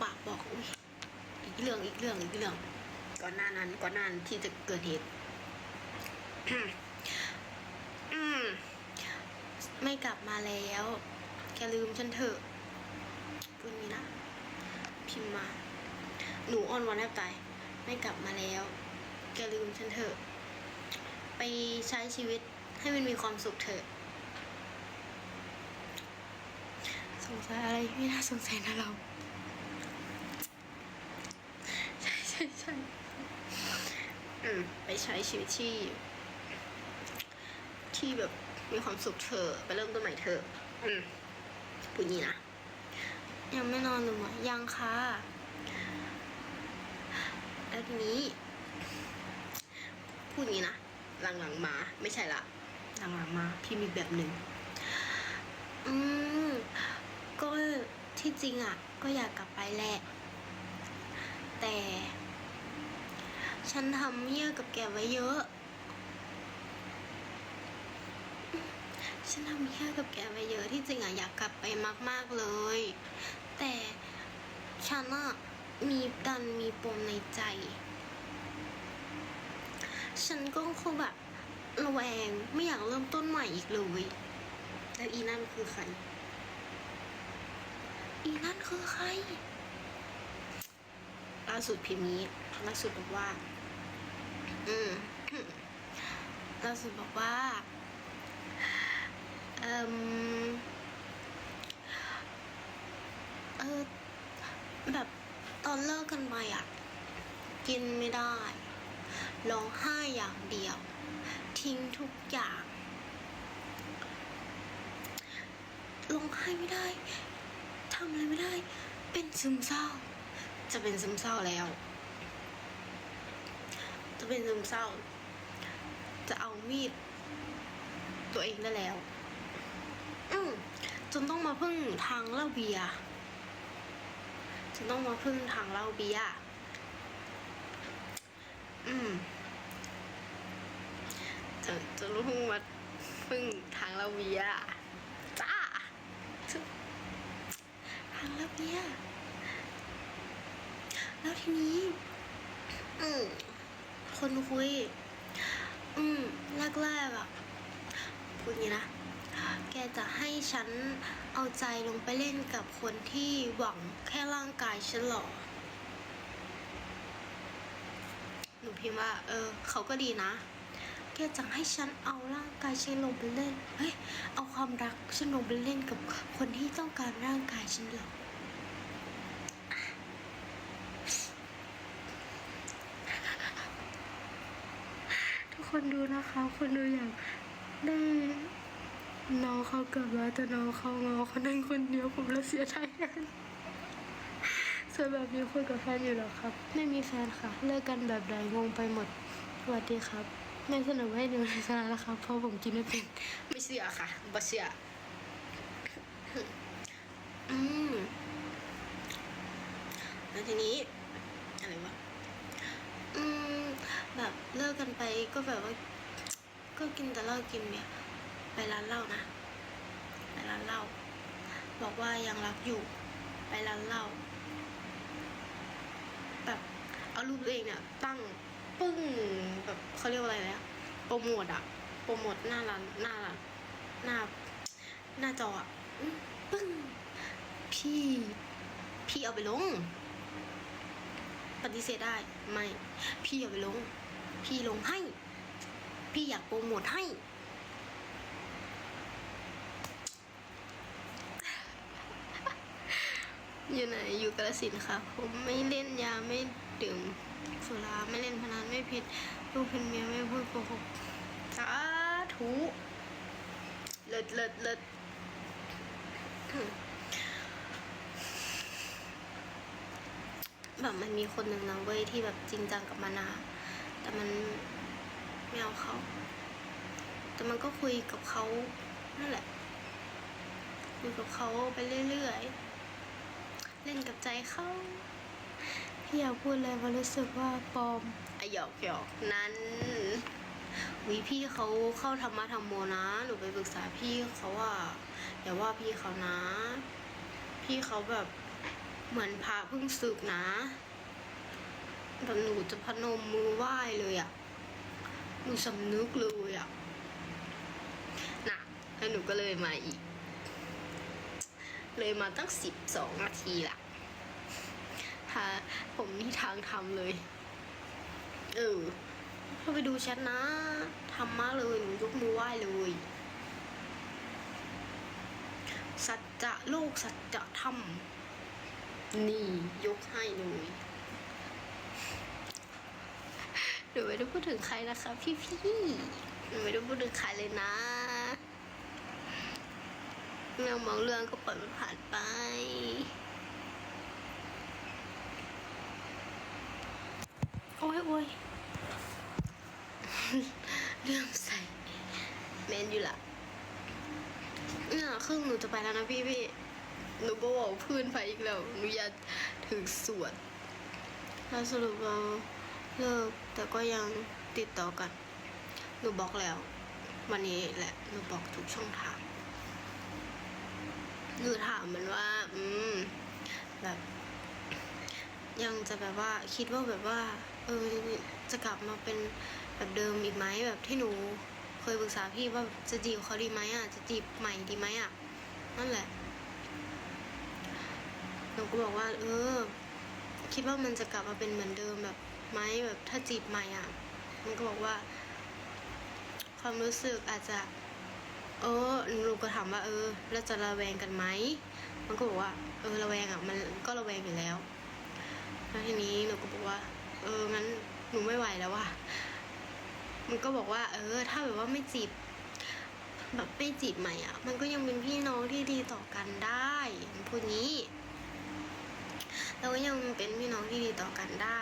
ปากบอกอุ้ยอีกเรื่องอีกเรื่องอีกเรื่อง ก่อนหน้านั้นก่อนหน้านที่จะเกิดเหตุอืมไม่กลับมาแล้ว แกลืมฉันเถอะพูดนี้นะ พิมพ์มา หนูอ่อนวันแทบตายไม่กลับมาแล้ว แกลืมฉันเถอะ ไปใช้ชีวิตให้มันมีความสุขเถอะ สงสัยอะไรไม่น่าสงสัยนะเรา ใช่ใช่ใช่อืมไปใช้ชีวิตที่ ที่แบบมีความสุขเถอะไปเริ่มต้นใหม่เถอะอืมพูดงี้นะ ยังไม่นอนหรือมั้ยังค่ะแล้วทีนี้ พูดงี้นะ หลังๆมา ไม่ใช่ละหลังๆมา พี่มีแบบหนึ่งอืมก็ที่จริงอะ ก็อยากกลับไปแหละ แต่ ฉันทำเยี่ยกับแกไว้เยอะ ฉันทำเยี่ยกับแกไว้เยอะที่จริงอะอยากกลับไปมาก ๆเลย แต่ฉันอะมีดันมีปมในใจ ฉันก็คงแบบระแวงไม่อยากเริ่มต้นใหม่อีกเลย แล้วอีนั่นคือใคร อีนั่นคือใครล่าสุดพิมพ์นี้ล่าสุดบอกว่า อืมล่าสุดบอกว่า เอ่มเออ แบบตอนเลิกกันไปอะ กินไม่ได้ ร้องไห้อย่างเดียว ทิ้งทุกอย่างร้องไห้ไม่ได้ทำอะไรไม่ได้ เป็นซึมเศร้า จะเป็นซึมเศร้าแล้ว จะเป็นซึมเศร้า จะเอามีด ตัวเองได้แล้ว อืมจนต้องมาพึ่งทางเหล้าเบียร์จนต้องมาพึ่งทางเหล้าเบียร์อืมจะจะรู้มาพึ่งทางเหล้าเบียร์จ้าทางเหล้าเบียร์แล้วทีนี้ อืม คนคุย อืมแรกๆอะพูดงี้นะ แกจะให้ฉันเอาใจลงไปเล่นกับคนที่หวังแค่ร่างกายฉันหรอ หนูพิมพ์ว่า เออ เขาก็ดีนะแกจะให้ฉันเอาร่างกายฉันลงไปเล่น เฮ้ย เอาความรักฉันลงไปเล่นกับคนที่ต้องการร่างกายฉันหรอ คนดูนะคะ คนดูอยางได้น้องเขาเกิดมาแต่น้องเขางอคนนั้นคนเดียวผมเลยเสียใจแทนส่วนแบบนี้คุยกับแฟนอยู่หรอครับ ไม่มีแฟนค่ะ เลิกกันแบบใดงงไปหมดสวัสดีครับไม่เสนอให้ดูในสาระแล้วครับเพราะผมกินไม่เป็นไม่เชื่อค่ะบ่เชื่ออืมแล้วทีนี้ อะไรวะ อืม แบบเลิกกันไปก็แบบว่า ก็กินแต่เหล้ากินเบียไปร้านเหล้านะ ไปร้านเหล้าบอกว่ายังรักอยู่ไปร้านเหล้าแบบเอารูปตัวเองเนี่ยตั้งปึ้งแบบเขาเรียกว่าอะไรนะโปรโมทอะโปรโมทหน้าร้านหน้าร้านหน้าหน้าจออะปึ้งพี่พี่เอาไปลง ปฏิเสธได้ ไม่ พี่เอาไปลง พี่ลงให้ พี่อยากโปรโมทให้ อยู่ไหนอยู่กระสินค่ะ ผมไม่เล่นยาไม่ดื่มสุราไม่เล่นพนันไม่ผิดลูกเป็นเมียไม่พูดโกหกสาธุเลิศเลิศเลิศแบบมันมีคนหนึ่งนะเว้ยที่แบบจริงจังกับมานา เขา แต่มันก็คุยกับเขานั่นแหละ คุยกับเขาไปเรื่อยๆ เล่นกับใจเขาพี่อยากพูดเลยว่ารู้สึกว่าปลอมอะหยอกหยอกนั้นวิพี่เขาเข้าธรรมะธรรมโมนะหนูไปปรึกษาพี่เขาว่าอย่าว่าพี่เขานะ พี่เขาแบบเหมือนพระเพิ่งสึกนะแบบหนูจะพนมมือไหว้เลยอะ หนูสำนึกเลยอะน่ะแล้วหนูก็เลยมาอีก เลยมาตั้งสิบสองนาทีละถ้าผมนี่ทางทำเลย เออเข้าไปดูแชทนะทำมาเลยหนูยกมือไหว้เลยสัจจะโลกสัจจะธรรมนี่ยกให้เลยห นูไม่ได้พูดถึงใครนะคะพี่พี่หนูไม่ได้พูดถึงใครเลยนะเรื่องบางเรื่องก็ปล่อยมันผ่านไป โอ้ยโอ้ยเรื่องใส่แมนอยู่ละเนี่ยครึ่งหนูจะไปแล้วนะพี่พี่หนูบอกเพื่อนไปอีกแล้วหนูอยากถึงสวดแล้วสรุปเรา เลิกแต่ก็ยังติดต่อกัน หนูบอกแล้ว วันนี้แหละหนูบอกทุกช่องทางหนูถามมันว่า อืม แบบ ยังจะแบบว่าคิดว่าแบบว่า เออ จะกลับมาเป็นแบบเดิมอีกไหมแบบที่หนูเคยปรึกษาพี่ว่าจะจีบเขาดีไหมอะ จะจีบใหม่ดีไหมอะ นั่นแหละหนูก็บอกว่า เออ คิดว่ามันจะกลับมาเป็นเหมือนเดิมแบบ ไหมแบบถ้าจีบใหม่อะ มันก็บอกว่า ความรู้สึกอาจจะ เออหนูก็ถามว่า เออ แล้วจะระแวงกันไหม มันก็บอกว่า เออระแวงอะ มันก็ระแวงอยู่แล้ว แล้วทีนี้หนูก็บอกว่า เอองั้นหนูไม่ไหวแล้วว่ะ มันก็บอกว่า เออ ถ้าแบบว่าไม่จีบแบบไม่จีบใหม่อะ มันก็ยังเป็นพี่น้องที่ดีต่อกันได้พูดงี้เราก็ยังเป็นพี่น้องที่ดีต่อกันได้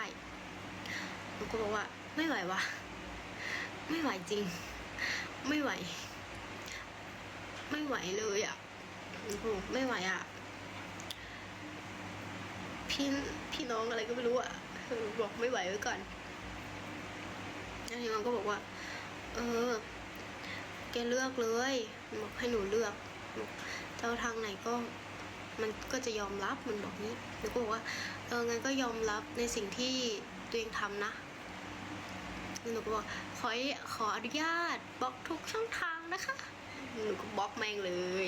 หนูก็บอกว่า ไม่ไหววะไม่ไหวจริง ไม่ไหว ไม่ไหวเลยอะหนูก็บอกไม่ไหวอะพี่พี่น้องอะไรก็ไม่รู้อะบอกไม่ไหวไว้ก่อนแล้วทีมันก็บอกว่า เออ แกเลือกเลยบอกให้หนูเลือกเจ้าทางไหนก็ มันก็จะยอมรับมันบอกนี้หนูก็บอกว่า เอองั้นก็ยอมรับในสิ่งที่ตัวเองทำนะ หนูก็บอกขอขออนุญาตบล็อกทุกช่องทางนะคะ หนูก็บล็อกแม่งเลย